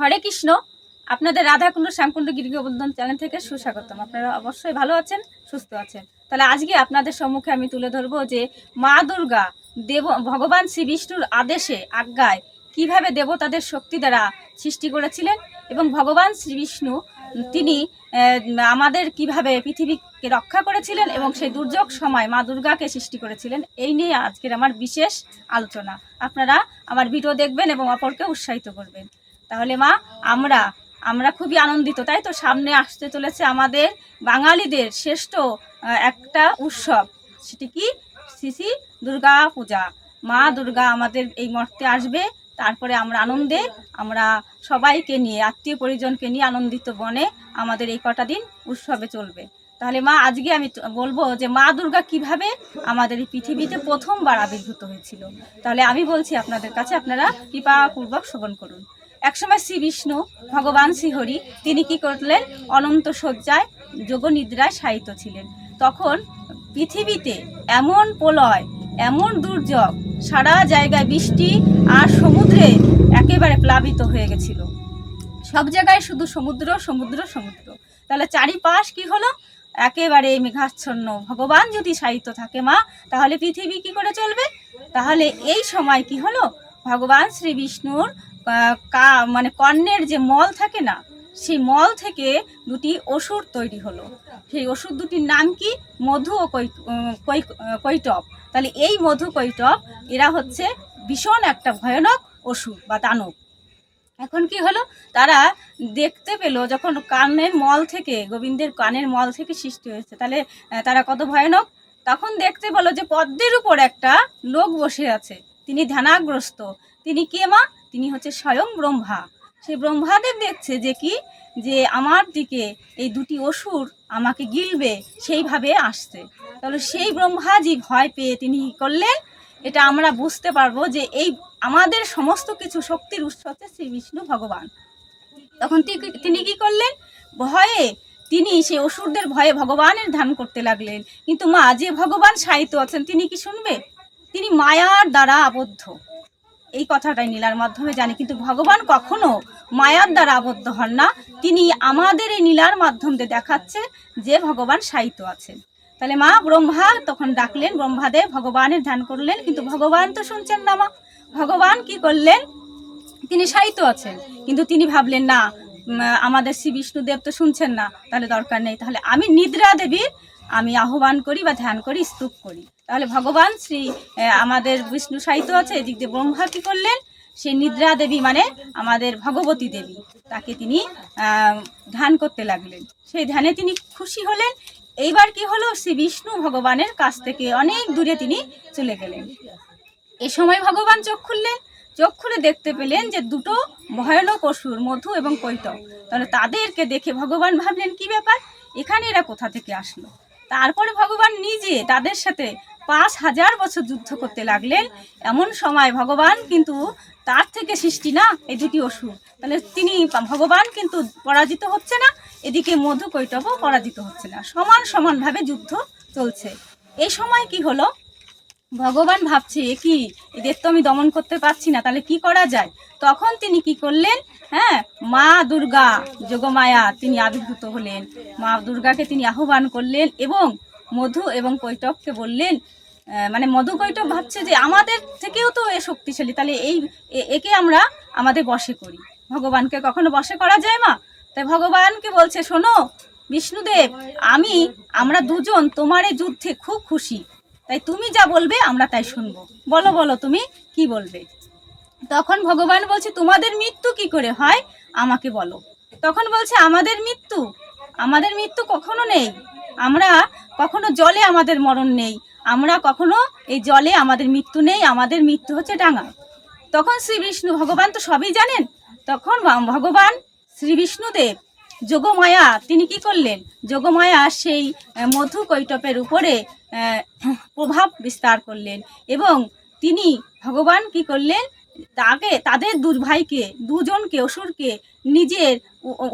হরে কৃষ্ণ। আপনাদের রাধাকুণ্ড শ্যামকুণ্ড গিরিগোবর্ধন চ্যানেল থেকে সুস্বাগতম। আপনারা অবশ্যই ভালো আছেন, সুস্থ আছেন। তাহলে আজকে আপনাদের সম্মুখে আমি তুলে ধরবো যে মা দুর্গা দেব, ভগবান শ্রী বিষ্ণুর আদেশে, আজ্ঞায় কীভাবে দেবতাদের শক্তি দ্বারা সৃষ্টি করেছিলেন এবং ভগবান শ্রী বিষ্ণু, তিনি আমাদের কীভাবে পৃথিবীকে রক্ষা করেছিলেন এবং সেই দুর্যোগ সময় মা দুর্গাকে সৃষ্টি করেছিলেন, এই নিয়ে আজকের আমার বিশেষ আলোচনা। আপনারা আমার ভিডিও দেখবেন এবং অপরকে উৎসাহিত করবেন। তাহলে মা, আমরা আমরা খুবই আনন্দিত, তাই তো? সামনে আসতে চলেছে আমাদের বাঙালিদের শ্রেষ্ঠ একটা উৎসব। সেটি কি? শ্রী দুর্গা পূজা। মা দুর্গা আমাদের এই মর্তে আসবে, তারপরে আমরা আনন্দে, আমরা সবাইকে নিয়ে, আত্মীয় পরিজনকে নিয়ে আনন্দিত বনে আমাদের এই কটা দিন উৎসবে চলবে। তাহলে মা, আজকে আমি বলব যে মা দুর্গা কীভাবে আমাদের এই পৃথিবীতে প্রথমবার আবির্ভূত হয়েছিল। তাহলে আমি বলছি আপনাদের কাছে আপনারা কৃপাপূর্বক শ্রবণ করুন। একসময় শ্রী বিষ্ণু, ভগবান শ্রীহরি তিনি কি করলেন? অনন্ত শয্যায় যোগ নিদ্রায় শায়িত ছিলেন। তখন পৃথিবীতে এমন প্রলয়, এমন দুর্যোগ, সারা জায়গায় বৃষ্টি আর সমুদ্রে একেবারে প্লাবিত হয়ে গেছিল। সব জায়গায় শুধু সমুদ্র সমুদ্র সমুদ্র। তাহলে চারিপাশ কি হলো? একেবারে মেঘাচ্ছন্ন। ভগবান যদি সাহিত্য থাকে মা, তাহলে পৃথিবী কি করে চলবে? তাহলে এই সময় কি হলো? ভগবান শ্রী বিষ্ণুর কা মানে কর্ণের যে মল থাকে না, সেই মল থেকে দুটি অসুর তৈরি হলো। সেই অসুর দুটির নাম কি? মধু ও কৈটব তাহলে এই মধু কৈটব এরা হচ্ছে ভীষণ একটা ভয়ানক অসুর বা দানব। এখন কি হলো? তারা দেখতে পেল যখন কানের মল থেকে, গোবিন্দের কানের মল থেকে সৃষ্টি হয়েছে, তাহলে তারা কত ভয়ানক? তখন দেখতে পেল যে পদ্মের উপর একটা লোক বসে আছে। তিনি ধ্যানাগ্রস্ত। তিনি কে মা? তিনি হচ্ছে স্বয়ং ব্রহ্মা। সেই ব্রহ্মাদেব দেখছে যে কি? যে আমার দিকে এই দুটি অসুর আমাকে গিলবে, সেইভাবে আসছে। তাহলে সেই ব্রহ্মাজি ভয় পেয়ে তিনি কি করলেন? এটা আমরা বুঝতে পারব যে এই আমাদের সমস্ত কিছু শক্তির উৎস হচ্ছে শ্রী বিষ্ণু ভগবান। তখন তিনি কি করলেন? ভয়ে তিনি সেই অসুরদের ভয়ে ভগবানের ধ্যান করতে লাগলেন। কিন্তু মা, যে ভগবান সাহিত্য আছেন, তিনি কি শুনবে? তিনি মায়ার দ্বারা আবদ্ধ। এই কথাটাই নীলার মাধ্যমে জানি। কিন্তু ভগবান কখনো মায়ার দ্বারা আবদ্ধ হন না। তিনি আমাদের এই নীলার মাধ্যম দিয়ে দেখাচ্ছে যে ভগবান সাহিত্য আছেন। তাহলে মা ব্রহ্মা তখন ডাকলেন, ব্রহ্মাদেব ভগবানের ধ্যান করলেন, কিন্তু ভগবান তো শুনছেন না মা। ভগবান কি করলেন? তিনি সাহিত্য আছেন। কিন্তু তিনি ভাবলেন, না আমাদের শ্রী বিষ্ণুদেব তো শুনছেন না, তাহলে দরকার নেই। তাহলে আমি নিদ্রা দেবীর আমি আহ্বান করি বা ধ্যান করি, স্তূপ করি। তাহলে ভগবান শ্রী আমাদের বিষ্ণু সাহিত্য আছে, এদিক দিয়ে ব্রহ্মা কি করলেন? সেই নিদ্রা দেবী মানে আমাদের ভগবতী দেবী, তাকে তিনি ধ্যান করতে লাগলেন। সেই ধ্যানে তিনি খুশি হলেন। এইবার কি হলো? শ্রী বিষ্ণু ভগবানের কাছ থেকে অনেক দূরে তিনি চলে গেলেন। এ সময় ভগবান চোখ খুললেন। চোখ খুলে দেখতে পেলেন যে দুটো ভয়ানক অসুর, মধু এবং কৈটক তাহলে তাদেরকে দেখে ভগবান ভাবলেন, কি ব্যাপার? এখানে এরা কোথা থেকে আসলো? তারপরে ভগবান নিজে তাদের সাথে পাঁচ হাজার বছর যুদ্ধ করতে লাগলেন। এমন সময় ভগবান কিন্তু তার থেকে সৃষ্টি না, এই দুটি অসুর। তাহলে তিনি ভগবান কিন্তু পরাজিত হচ্ছে না, এদিকে মধু কৈটবও পরাজিত হচ্ছে না। সমান সমানভাবে যুদ্ধ চলছে। এই সময় কি হলো? ভগবান ভাবছে, এ কি? এদের তো আমি দমন করতে পারছি না, তাহলে কি করা যায়? তখন তিনি কি করলেন? হ্যাঁ? মা দুর্গা, যোগমায়া, তিনি আবির্ভূত হলেন। মা দুর্গাকে তিনি আহ্বান করলেন এবং মধু এবং কৈটবকে বললেন মানে মধু কৈটব ভাবছে যে আমাদের থেকেও তো এ শক্তিশালী, তাহলে এই একে আমরা আমাদের বশে করি। ভগবানকে কখনো বশে করা যায় মা? তাই ভগবানকে বলছে, শোনো, বিষ্ণুদেব, আমি, আমরা দুজন তোমার এই যুদ্ধে খুব খুশি। তাই তুমি যা বলবে আমরা তাই শুনব। বলো বলো তুমি কি বলবে? তখন ভগবান বলছে, তোমাদের মৃত্যু কি করে হয়? আমাকে বলো। তখন বলছে, আমাদের মৃত্যু? আমাদের মৃত্যু কখনো নেই। আমরা কখনো জলে আমাদের মরণ নেই। আমরা কখনো এই জলে আমাদের মৃত্যু নেই। আমাদের মৃত্যু হচ্ছে ডাঙায়। তখন শ্রী বিষ্ণু, ভগবান তো সবই জানেন। তখন ভগবান শ্রী বিষ্ণুদেব, যোগমায়া, তিনি কি করলেন? যোগমায়া সেই মধু কৈটপের উপরে প্রভাব বিস্তার করলেন এবং তিনি ভগবান কি করলেন? তাকে, তাদের দুর্ভাইকে দুজনকে, অসুরকে নিজের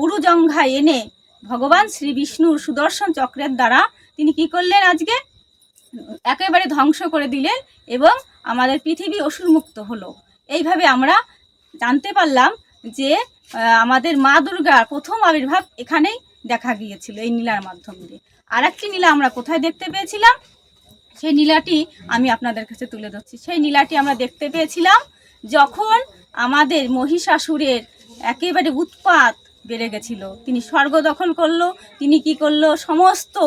উরুজঙ্ঘায় এনে ভগবান শ্রী বিষ্ণুর সুদর্শন চক্রের দ্বারা তিনি কি করলেন আজকে? একেবারে ধ্বংস করে দিলেন এবং আমাদের পৃথিবী অসুরমুক্ত হলো। এইভাবে আমরা জানতে পারলাম যে আমাদের মা দুর্গার প্রথম আবির্ভাব এখানেই দেখা গিয়েছিল এই নীলার মাধ্যম আর একটি নীলা আমরা কোথায় দেখতে পেয়েছিলাম? সেই নীলাটি আমি আপনাদের কাছে তুলে ধরছি। সেই নীলাটি আমরা দেখতে পেয়েছিলাম যখন আমাদের মহিষাসুরের একেবারে উৎপাত বেড়ে গেছিল, তিনি স্বর্গ দখল করল, তিনি কি করল? সমস্ত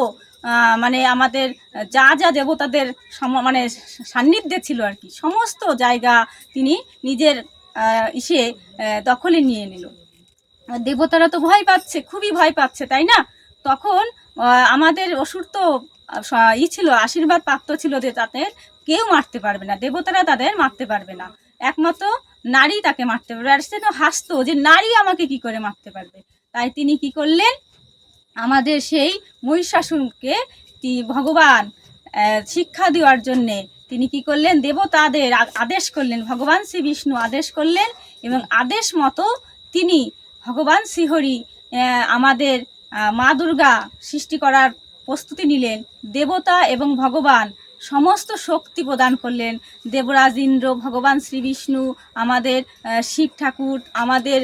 মানে আমাদের যা যা দেবতাদের সম- মানে সান্নিধ্যে ছিল আর কি, সমস্ত জায়গা তিনি নিজের ইসে দখলে নিয়ে নিল। দেবতারা তো ভয় পাচ্ছে, খুবই ভয় পাচ্ছে, তাই না? তখন আমাদের অসুর তো ই ছিল, আশীর্বাদ প্রাপ্ত ছিল যে তাদের কেউ মারতে পারবে না, দেবতারা তাদের মারতে পারবে না। একমাত্র নারী তাকে মারতে পারবে। আর সে তো হাসতো যে নারী আমাকে কি করে মারতে পারবে? তাই তিনি কি করলেন? আমাদের সেই মহিষাসুরকে ভগবান শিক্ষা দেওয়ার জন্যে তিনি কি করলেন? দেবতাদের আদেশ করলেন। ভগবান শ্রী বিষ্ণু আদেশ করলেন এবং আদেশ মতো তিনি ভগবান শ্রীহরি আমাদের মা দুর্গা সৃষ্টি করার প্রস্তুতি নিলেন। দেবতা এবং ভগবান সমস্ত শক্তি প্রদান করলেন। দেবরাজ ইন্দ্র, ভগবান শ্রী বিষ্ণু, আমাদের শিব ঠাকুর, আমাদের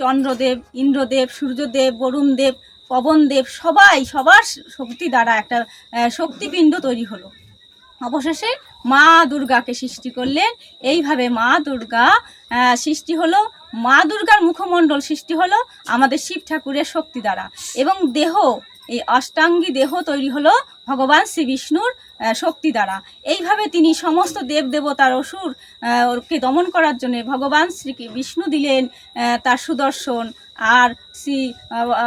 চন্দ্রদেব, ইন্দ্রদেব, সূর্যদেব, বরুণদেব, পবনদেব, সবাই, সবার শক্তি দ্বারা একটা শক্তিপিণ্ড তৈরি হলো। অবশেষে মা দুর্গাকে সৃষ্টি করলেন। এইভাবে মা দুর্গা সৃষ্টি হলো। মা দুর্গার মুখমণ্ডল সৃষ্টি হলো আমাদের শিব ঠাকুরের শক্তি দ্বারা। এবং দেহ এই অষ্টাঙ্গী দেহ তৈরি হলো ভগবান শ্রী বিষ্ণুর শক্তি দ্বারা। এইভাবে তিনি সমস্ত দেব দেবতার অসুর ওকে দমন করার জন্য ভগবান শ্রী বিষ্ণু দিলেন তার সুদর্শন। আর শ্রী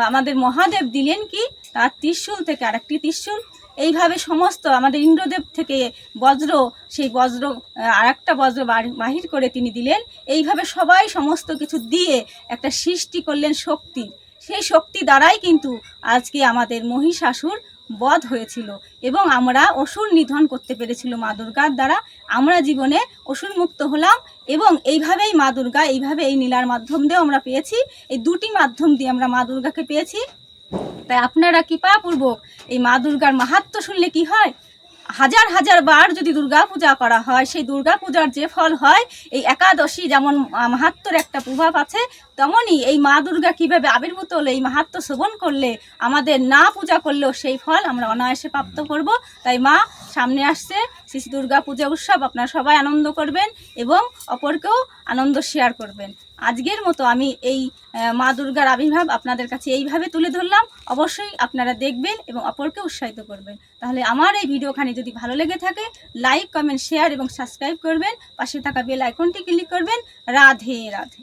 আমাদের মহাদেব দিলেন কি? তার ত্রিশূল থেকে আরেকটি ত্রিশূল। এইভাবে সমস্ত আমাদের ইন্দ্রদেব থেকে বজ্র, সেই বজ্র আর একটা বজ্র বাহির করে তিনি দিলেন। এইভাবে সবাই সমস্ত কিছু দিয়ে একটা সৃষ্টি করলেন শক্তি। সেই শক্তি দ্বারাই কিন্তু আজকে আমাদের মহিষাসুর বধ হয়েছিল এবং আমরা অসুর নিধন করতে পেরেছিল মা দুর্গার দ্বারা। আমরা জীবনে অসুর মুক্ত হলাম এবং এইভাবেই মা দুর্গা, এইভাবে এই নীলার মাধ্যম দিয়েও আমরা পেয়েছি। এই দুটি মাধ্যম দিয়ে আমরা মা দুর্গাকে পেয়েছি। তাই আপনারা কৃপাপূর্বক এই মা দুর্গার মাহাত্ম্য শুনলে কি হয়? হাজার হাজার বার যদি দুর্গা পূজা করা হয়, সেই দুর্গা পূজার যে ফল হয়, এই একাদশী যেমন মাহাত্মর একটা প্রভাব আছে, তেমনই এই মা দুর্গা কীভাবে আবির্ভূত হলে, এই মাহাত্ম্য শ্রবণ করলে, আমাদের না পূজা করলেও সেই ফল আমরা অনায়াসে প্রাপ্ত করব। তাই মা, সামনে আসছে, শ্রী দুর্গা পূজা উৎসব, আপনারা সবাই আনন্দ করবেন এবং অপরকেও আনন্দ শেয়ার করবেন। আজকের মতো আমি এই মা দুর্গার আবির্ভাব আপনাদের কাছে এইভাবে তুলে ধরলাম। অবশ্যই আপনারা দেখবেন এবং অপরকে উৎসাহিত করবেন। তাহলে আমার এই ভিডিওখানি যদি ভালো লেগে থাকে লাইক কমেন্ট শেয়ার এবং সাবস্ক্রাইব করবেন। পাশে থাকা বেল আইকনটি ক্লিক করবেন। রাধে রাধে।